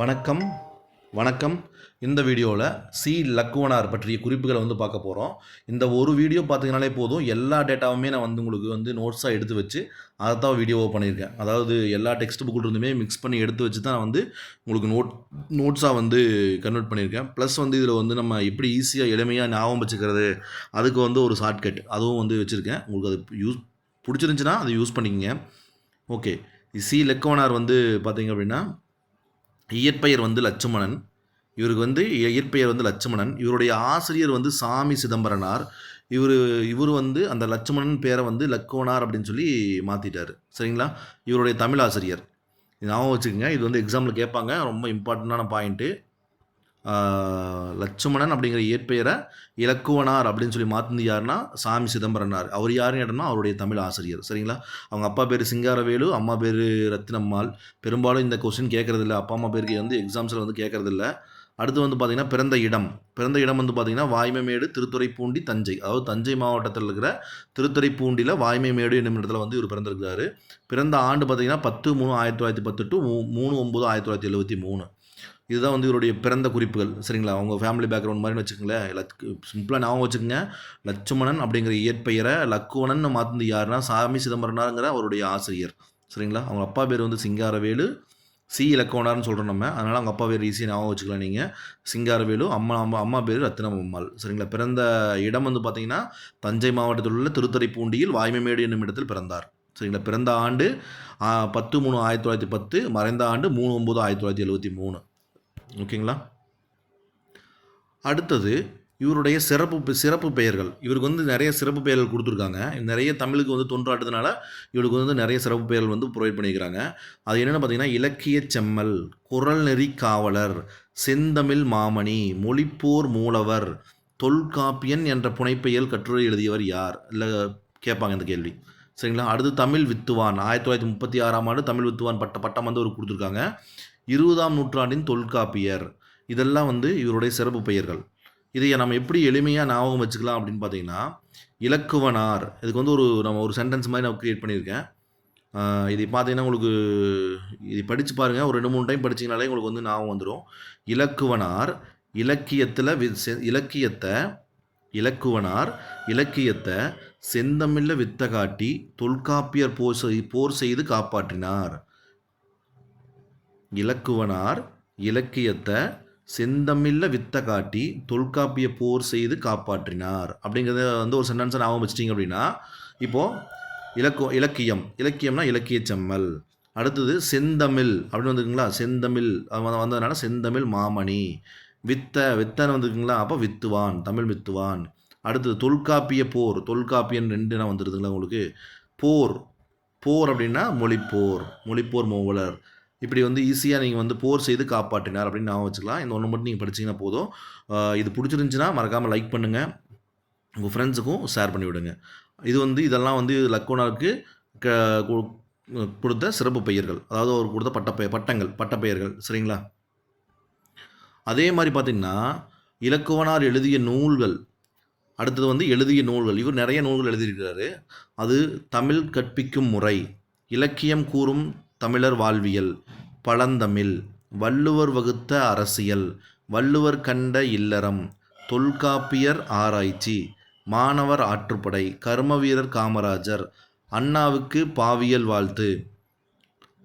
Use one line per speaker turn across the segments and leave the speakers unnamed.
வணக்கம் வணக்கம். இந்த வீடியோவில் சி லக்குவனார் பற்றிய குறிப்புகளை வந்து பார்க்க போகிறோம் இந்த ஒரு வீடியோ பார்த்தீங்கனாலே போதும். எல்லா டேட்டாவுமே நான் வந்து உங்களுக்கு வந்து நோட்ஸாக எடுத்து வச்சு அதை தான் வீடியோவாக பண்ணியிருக்கேன். அதாவது எல்லா டெக்ஸ்ட் புக்கில் இருந்துமே மிக்ஸ் பண்ணி எடுத்து வச்சு தான் நான் வந்து உங்களுக்கு நோட் நோட்ஸாக வந்து கன்வெர்ட் பண்ணியிருக்கேன். ப்ளஸ் வந்து இதில் வந்து நம்ம எப்படி ஈஸியாக எளிமையாக ஞாபகம் வச்சுக்கிறது அதுக்கு வந்து ஒரு ஷார்ட்கட் அதுவும் வந்து வச்சுருக்கேன். உங்களுக்கு அது யூஸ் பிடிச்சிருந்துச்சின்னா அதை யூஸ் பண்ணிக்கங்க. ஓகே சி லெக்கோனார் வந்து பார்த்தீங்க அப்படின்னா இயற்பெயர் வந்து லட்சுமணன் இவருக்கு வந்து இயற்பெயர் வந்து லட்சுமணன் இவருடைய ஆசிரியர் வந்து சாமி சிதம்பரனார் இவர் இவர் வந்து அந்த லட்சுமணன் பேரை வந்து லக்குவனார் அப்படின்னு சொல்லி மாற்றிட்டார் சரிங்களா? இவருடைய தமிழ் ஆசிரியர். இது ஞாபகம் வச்சுக்கோங்க இது வந்து எக்ஸாமில் கேட்பாங்க ரொம்ப இம்பார்ட்டண்ட்டான பாயிண்ட்டு லட்சுமணன் அப்படிங்கிற இயற்பெயரை இலக்குவனார் அப்படின்னு சொல்லி மாற்றினது யாருன்னா சாமி சிதம்பரனார். அவர் யாருன்னு கேட்டோம்னா அவருடைய தமிழ் ஆசிரியர். சரிங்களா? அவங்க அப்பா பேர் சிங்காரவேலு அம்மா பேர் ரத்தினம்மாள். பெரும்பாலும் இந்த கொஸ்டின் கேட்குறதில்ல. அப்பா அம்மா பேருக்கு வந்து எக்ஸாம்ஸில் வந்து கேட்குறதில்ல. அடுத்து வந்து பார்த்திங்கன்னா பிறந்த இடம். பிறந்த இடம் வந்து பார்த்திங்கன்னா வாய்மைமேடு திருத்துறைப்பூண்டி தஞ்சை. அதாவது தஞ்சை மாவட்டத்தில் இருக்கிற திருத்துறைப்பூண்டியில் வாய்மைமேடு என்னும் இடத்துல வந்து இவர் பிறந்திருக்கிறாரு. பிறந்த ஆண்டு பார்த்திங்கன்னா பத்து மூணு ஆயிரத்தி தொள்ளாயிரத்தி பத்து டு மூ மூணு ஒம்பது ஆயிரத்தி தொள்ளாயிரத்தி எழுபத்தி மூணு. இதுதான் வந்து இவருடைய பிறந்த குறிப்புகள். சரிங்களா? அவங்க ஃபேமிலி பேக்ரவுண்ட் மாதிரி வச்சுக்கோங்களேன். லக் சிம்பிளாக ஞாபகம் வச்சுக்கோங்க. லட்சுமணன் அப்படிங்கிற இயற்பெயரை லக்குவணன் மாற்றினது யாருன்னா சாமி சிதம்பரனாருங்கிற அவருடைய ஆசிரியர். சரிங்களா? அவங்க அப்பா பேர் வந்து சிங்காரவேலு சி. இலக்கோனார்னு சொல்கிறோம் நம்ம. அதனால் அவங்க அப்பா பேர் ஈஸியாக ஞாபகம் வச்சுக்கலாம் நீங்கள் சிங்காரவேலு அம்மா அம்மா அம்மா பேர் ரத்தினம் அம்மாள் சரிங்களா? பிறந்த இடம் வந்து பார்த்தீங்கன்னா தஞ்சை மாவட்டத்தில் உள்ள திருத்துறைப்பூண்டியில் வாய்மைமேடு என்னும் இடத்தில் பிறந்தார். சரிங்களா? பிறந்த ஆண்டு பத்து மூணு ஆயிரத்தி தொள்ளாயிரத்தி பத்து மறைந்த ஆண்டு மூணு ஒம்பது ஆயிரத்தி தொள்ளாயிரத்தி எழுபத்தி மூணு. ஓகேங்களா? அடுத்தது இவருடைய சிறப்பு பெ- சிறப்பு பெயர்கள். இவருக்கு வந்து நிறைய சிறப்பு பெயர்கள் கொடுத்துருக்காங்க. நிறைய தமிழுக்கு வந்து தொன்றாட்டதுனால இவருக்கு வந்து நிறைய சிறப்பு பெயர்கள் வந்து ப்ரொவைட் பண்ணியிருக்கிறாங்க அது என்னென்னு பார்த்தீங்கன்னா இலக்கிய செம்மல் குரல் நெறி காவலர் செந்தமிழ் மாமணி மொழிப்போர் மூலவர் தொல்காப்பியன் என்ற புனைப்பெயல் கட்டுரை எழுதியவர் யார்? இல்லை கேட்பாங்க இந்த கேள்வி. சரிங்களா? அடுத்து தமிழ் வித்துவான். ஆயிரத்தி தொள்ளாயிரத்தி முப்பத்தி ஆறாம் ஆண்டு தமிழ் வித்துவான் பட்ட பட்டம் வந்து ஒரு கொடுத்துருக்காங்க. இருபதாம் நூற்றாண்டின் தொல்காப்பியர். இதெல்லாம் வந்து இவருடைய சிறப்பு பெயர்கள். இதை நம்ம எப்படி எளிமையாக ஞாபகம் வச்சுக்கலாம் அப்படின்னு பார்த்தீங்கன்னா இலக்குவனார். இதுக்கு வந்து ஒரு நம்ம ஒரு சென்டென்ஸ் மாதிரி நான் க்ரியேட் பண்ணியிருக்கேன். இதை இது பார்த்தீங்கன்னா உங்களுக்கு இது படித்து பாருங்கள் ஒரு ரெண்டு மூணு டைம் படிச்சீங்கனாலே உங்களுக்கு வந்து ஞாபகம் வந்துடும் இலக்குவனார் இலக்கியத்தில் வி செ- இலக்கியத்தை இலக்குவனார் இலக்கியத்தை செந்தமிழில் வித்த காட்டி தொல்காப்பியர் போர் செய்- போர் செய்து காப்பாற்றினார். இலக்குவனார் இலக்கியத்தை செந்தமிழில் வித்த காட்டி தொல்காப்பிய போர் செய்து காப்பாற்றினார். அப்படிங்கிறத வந்து ஒரு சென்டென்ஸை ஞாபகம் வச்சிட்டிங்க அப்படின்னா இப்போது இலக்கு இலக்கியம். இலக்கியம்னா இலக்கிய செம்மல். அடுத்தது செந்தமிழ் அப்படின்னு வந்துருக்குங்களா? செந்தமிழ் அது வந்ததுனால செந்தமிழ் மாமணி. வித்த வித்தன்னு வந்துருக்குங்களா? அப்போ வித்துவான் தமிழ் வித்துவான். அடுத்தது தொல்காப்பிய போர். தொல்காப்பியன் ரெண்டு என்ன வந்துருதுங்களா உங்களுக்கு? போர். போர் அப்படின்னா மொழிப்போர். மொழிப்போர் மூவலர். இப்படி வந்து ஈஸியாக நீங்கள் வந்து போர் செய்து காப்பாற்றினார் அப்படின்னு நான் வச்சுக்கலாம். இந்த ஒன்று மட்டும் நீங்கள் படிச்சீங்கன்னா போதும். இது பிடிச்சிருந்துச்சின்னா மறக்காமல் லைக் பண்ணுங்கள் உங்கள் ஃப்ரெண்ட்ஸுக்கும் ஷேர் பண்ணி விடுங்க. இது வந்து இதெல்லாம் வந்து லக்கோனாருக்கு க கு- கொடுத்த சிறப்பு பெயர்கள். அதாவது அவர் கொடுத்த பட்டப்பெய பட்டங்கள் பட்டப்பெயர்கள் சரிங்களா? அதே மாதிரி பார்த்திங்கன்னா இலக்குவனார் எழுதிய நூல்கள். அடுத்தது வந்து எழுதிய நூல்கள். இவர் நிறைய நூல்கள் எழுதியிருக்கிறாரு. அது தமிழ் கற்பிக்கும் முறை. இலக்கியம் கூறும் தமிழர் வாழ்வியல் பழந்தமிழ் வள்ளுவர் வகுத்த அரசியல் வள்ளுவர் கண்ட இல்லறம் தொல்காப்பியர் ஆராய்ச்சி மாணவர் ஆற்றுப்படை கர்மவீரர் காமராஜர் அண்ணாவுக்கு பாவியல் வாழ்த்து.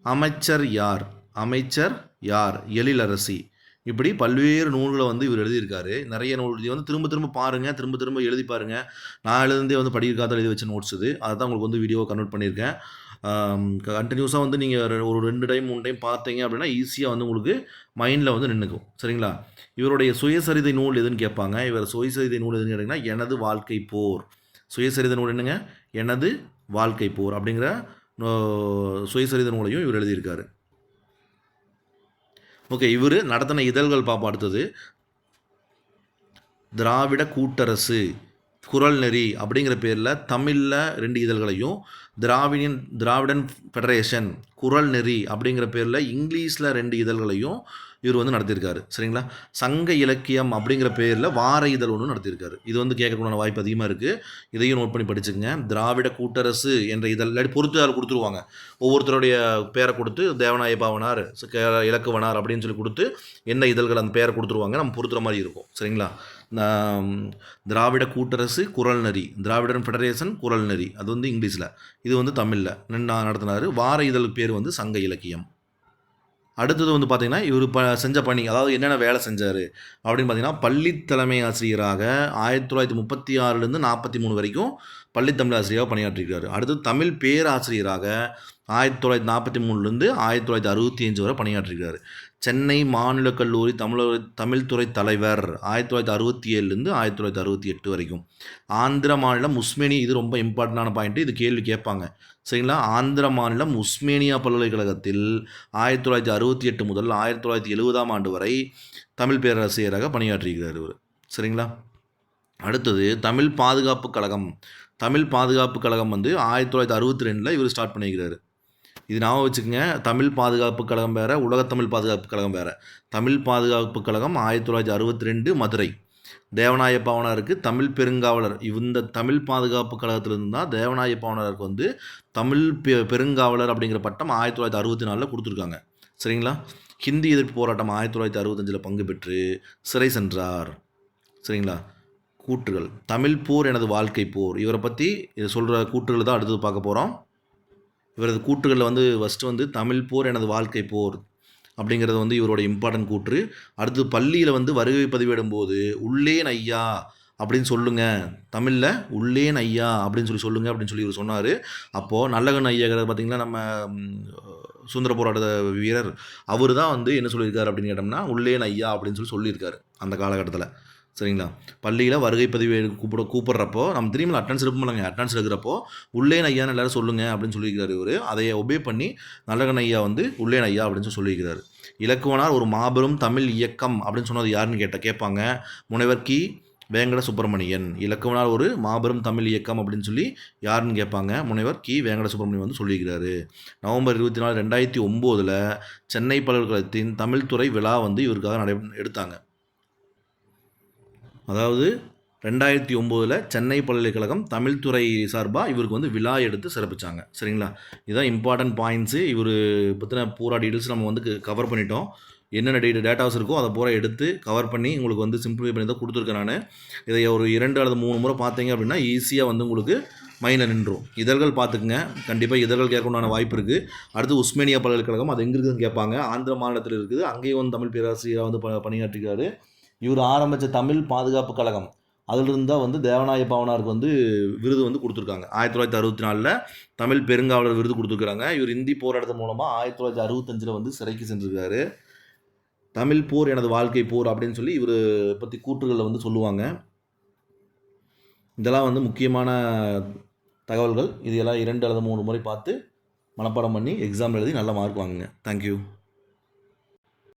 அமைச்சர் யார்? அமைச்சர் யார்? எழிலரசி. இப்படி பல்வேறு நூல்களை வந்து இவர் எழுதியிருக்காரு. நிறைய நூல். இது வந்து திரும்ப திரும்ப பாருங்கள் திரும்ப திரும்ப எழுதி பாருங்கள் நான் எழுந்தே வந்து படிக்கிறக்காக எழுதி வச்ச நோட்ஸ் இது. அதை தான் உங்களுக்கு வந்து வீடியோ கன்வெர்ட் பண்ணியிருக்கேன். கண்டினியூஸாக வந்து நீங்கள் ஒரு ரெண்டு டைம் மூணு டைம் பார்த்தீங்க அப்படின்னா ஈஸியாக வந்து உங்களுக்கு மைண்டில் வந்து நின்றுக்கும் சரிங்களா? இவருடைய சுயசரிதை நூல் எதுன்னு கேட்பாங்க. இவர் சுயசரிதை நூல் எதுன்னு கேட்டிங்கன்னா எனது வாழ்க்கை போர். சுயசரிதை நூல் என்னங்க? எனது வாழ்க்கை போர் அப்படிங்கிற நோ- சுயசரிதை நூலையும் இவர் எழுதியிருக்காரு. ஓகே இவர் நடத்தின இதழ்கள் பார்ப்போம் அடுத்தது. திராவிட கூட்டரசு. குரல் நெறி அப்படிங்கிற பேரில் தமிழில் ரெண்டு இதழ்களையும் திராவிடியன் திராவிடன் ஃபெடரேஷன் குரல் நெறி அப்படிங்கிற பேரில் இங்கிலீஷில் ரெண்டு இதழ்களையும் இவர் வந்து நடத்தியிருக்காரு. சரிங்களா? சங்க இலக்கியம் அப்படிங்கிற பேரில் வார இதழ் ஒன்று நடத்தியிருக்காரு. இது வந்து கேட்கக்கூடிய வாய்ப்பு அதிகமாக இருக்குது இதையும் நோட் பண்ணி படிச்சுக்கங்க. திராவிட கூட்டரசு என்ற இதழ் இல்லாட்டி பொறுத்தாள் கொடுத்துருவாங்க. ஒவ்வொருத்தருடைய பேரை கொடுத்து தேவநாய பாவனார் கே- இலக்குவனார் அப்படின்னு சொல்லி கொடுத்து என்ன இதழ்கள் அந்த பேரை கொடுத்துருவாங்க நம்ம பொறுத்துற மாதிரி இருக்கும். சரிங்களா? திராவிட கூட்டரசு குரல் நெறி. திராவிடன் ஃபெடரேஷன் குரல் நெறி. அது வந்து இங்கிலீஷில். இது வந்து தமிழில். நான் நடத்தினார். வார இதழ் பேர் வந்து சங்க இலக்கியம். அடுத்தது வந்து பார்த்திங்கன்னா இவர் ப செஞ்ச பணி அதாவது என்னென்ன வேலை செஞ்சார்? அப்படின்னு பார்த்தீங்கன்னா பள்ளி தலைமை ஆசிரியராக ஆயிரத்தி தொள்ளாயிரத்தி முப்பத்தி ஆறுலேருந்து நாற்பத்தி மூணு வரைக்கும் பள்ளி தமிழ் ஆசிரியராக பணியாற்றிருக்காரு. அடுத்து தமிழ் பேராசிரியராக ஆயிரத்தி தொள்ளாயிரத்தி நாற்பத்தி மூணுலேருந்து ஆயிரத்தி தொள்ளாயிரத்தி அறுபத்தி அஞ்சு வரை பணியாற்றிருக்காரு. சென்னை மாநில கல்லூரி தமிழ் தமிழ்துறை தலைவர் ஆயிரத்தி தொள்ளாயிரத்தி அறுபத்தி ஏழுலேருந்து ஆயிரத்தி தொள்ளாயிரத்தி அறுபத்தி எட்டு வரைக்கும். ஆந்திர மாநிலம் உஸ்மேனி இது ரொம்ப இம்பார்ட்டண்டான பாயிண்ட்டு இது கேள்வி கேட்பாங்க. சரிங்களா? ஆந்திர மாநிலம் உஸ்மேனியா பல்கலைக்கழகத்தில் ஆயிரத்தி தொள்ளாயிரத்தி அறுபத்தி எட்டு முதல் ஆயிரத்தி தொள்ளாயிரத்தி எழுபதாம் ஆண்டு வரை தமிழ் பேராசிரியராக பணியாற்றியிருக்கிறார் இவர். சரிங்களா? அடுத்தது தமிழ் பாதுகாப்பு கழகம். தமிழ் பாதுகாப்பு கழகம் வந்து ஆயிரத்தி தொள்ளாயிரத்தி அறுபத்தி ரெண்டில் இவர் ஸ்டார்ட் பண்ணியிருக்கிறார். இது ஞாபகம் வச்சுக்கோங்க தமிழ் பாதுகாப்பு கழகம் வேறு உலகத்தமிழ் பாதுகாப்பு கழகம் வேறு. தமிழ் பாதுகாப்பு கழகம் ஆயிரத்தி தொள்ளாயிரத்தி அறுபத்தி ரெண்டு மதுரை. தேவநாய பாவனாருக்கு தமிழ் பெருங்காவலர். இந்த தமிழ் பாதுகாப்பு கழகத்திலிருந்து தான் தேவநாய பாவனாருக்கு வந்து தமிழ் பெ பெருங்காவலர் அப்படிங்கிற பட்டம் ஆயிரத்தி தொள்ளாயிரத்தி அறுபத்தி நாலில் கொடுத்துருக்காங்க. சரிங்களா? ஹிந்தி எதிர்ப்பு போராட்டம் ஆயிரத்தி தொள்ளாயிரத்தி அறுபத்தஞ்சில் பங்கு பெற்று சிறை சென்றார். சரிங்களா? கூற்றுகள். தமிழ் போர் எனது வாழ்க்கை போர். இவரை பற்றி இதை சொல்கிற கூற்றுகள் தான் அடுத்தது பார்க்க போகிறோம் இவரது கூற்றுகளில் வந்து ஃபஸ்ட்டு வந்து தமிழ் போர் எனது வாழ்க்கை போர் அப்படிங்கிறது வந்து இவரோட இம்பார்ட்டன்ட் கூற்று. அடுத்து பள்ளியில் வந்து வருகை பதிவிடும் போது உள்ளேன் ஐயா அப்படின்னு சொல்லுங்க. தமிழில் உள்ளேன் ஐயா அப்படின்னு சொல்லி சொல்லுங்கள் அப்படின்னு சொல்லி இவர் சொன்னார். அப்போது நல்லகன் ஐயாங்கிறத பார்த்தீங்கன்னா நம்ம சுதந்திர போராட்ட வீரர். அவர் தான் வந்து என்ன சொல்லியிருக்காரு அப்படின்னு கேட்டோம்னா உள்ளேன் ஐயா அப்படின்னு சொல்லி சொல்லியிருக்காரு அந்த காலகட்டத்தில். சரிங்களா? பள்ளியில் வருகை பதிவு கூப்பிட கூப்பிட்றப்போ நம்ம திரும்ப அட்டன்ஸ் எடுப்போம் அட்டன்ஸ் எடுக்கிறப்போ உள்ளேன் ஐயான்னு எல்லாரும் சொல்லுங்க அப்படின்னு சொல்லியிருக்காரு இவர். அதை ஒபே பண்ணி நல்லகன் ஐயா வந்து உள்ளேன் ஐயா அப்படின்னு சொல்லி சொல்லியிருக்கிறாரு. இலக்குவனார் ஒரு மாபெரும் தமிழ் இயக்கம் அப்படின்னு சொன்னது யாருன்னு கேட்ட கேட்பாங்க. முனைவர் கி. வேங்கட சுப்பிரமணியன் இலக்குவனார் ஒரு மாபெரும் தமிழ் இயக்கம் அப்படின்னு சொல்லி யாருன்னு கேட்பாங்க? முனைவர் கி. வேங்கட சுப்பிரமணியன் வந்து சொல்லியிருக்கிறாரு. நவம்பர் இருபத்தி நாலு ரெண்டாயிரத்தி ஒம்போதில் சென்னை பல்கலைக்கழகத்தின் தமிழ்துறை விழா வந்து இவருக்காக நடை எடுத்தாங்க. அதாவது ரெண்டாயிரத்தி ஒம்போதில் சென்னை பல்கலைக்கழகம் தமிழ்துறை சார்பாக இவருக்கு வந்து விழா எடுத்து சிறப்பிச்சாங்க. சரிங்களா? இதுதான் இம்பார்ட்டன்ட் பாயிண்ட்ஸு இவர் பற்றின பூரா டீட்டெயில்ஸ் நம்ம வந்து கவர் பண்ணிட்டோம். என்னென்ன டே டேட்டாஸ் இருக்கோ அதை பூரா எடுத்து கவர் பண்ணி உங்களுக்கு வந்து சிம்பிளிஃபை பண்ணி தான் கொடுத்துருக்கேன் நான். இதை ஒரு இரண்டு அல்லது மூணு முறை பார்த்தீங்க அப்படின்னா ஈஸியாக வந்து உங்களுக்கு மைண்டில் நின்றும் இதழ்கள் பார்த்துக்குங்க. கண்டிப்பாக இதழ்கள் கேட்கணும்ன வாய்ப்பு இருக்குது அடுத்து உஸ்மேனியா பல்கலைக்கழகம் அது எங்கே இருக்குதுன்னு கேட்பாங்க. ஆந்திர மாநிலத்தில் இருக்குது. அங்கேயும் வந்து தமிழ் பேராசிரியராக வந்து ப பணியாற்றிருக்காரு. இவர் ஆரம்பித்த தமிழ் பாதுகாப்பு கழகம். அதிலிருந்து தான் வந்து தேவநாய பாவனாருக்கு வந்து விருது வந்து கொடுத்துருக்காங்க. ஆயிரத்தி தொள்ளாயிரத்தி அறுபத்தி நாலில் தமிழ் பெருங்காவலர் விருது கொடுத்துருக்குறாங்க இவர் இந்தி போராட்டத்தின் மூலமாக ஆயிரத்தி தொள்ளாயிரத்தி அறுபத்தஞ்சில் வந்து சிறைக்கு சென்றிருக்காரு. தமிழ் போர் எனது வாழ்க்கை போர் அப்படின்னு சொல்லி இவர் பற்றி கூற்றுகளில் வந்து சொல்லுவாங்க. இதெல்லாம் வந்து முக்கியமான தகவல்கள். இது எல்லாம் இரண்டு அல்லது மூணு முறை பார்த்து மனப்பாடம் பண்ணி எக்ஸாம் எழுதி நல்ல மார்க் வாங்குங்க. தேங்க்யூ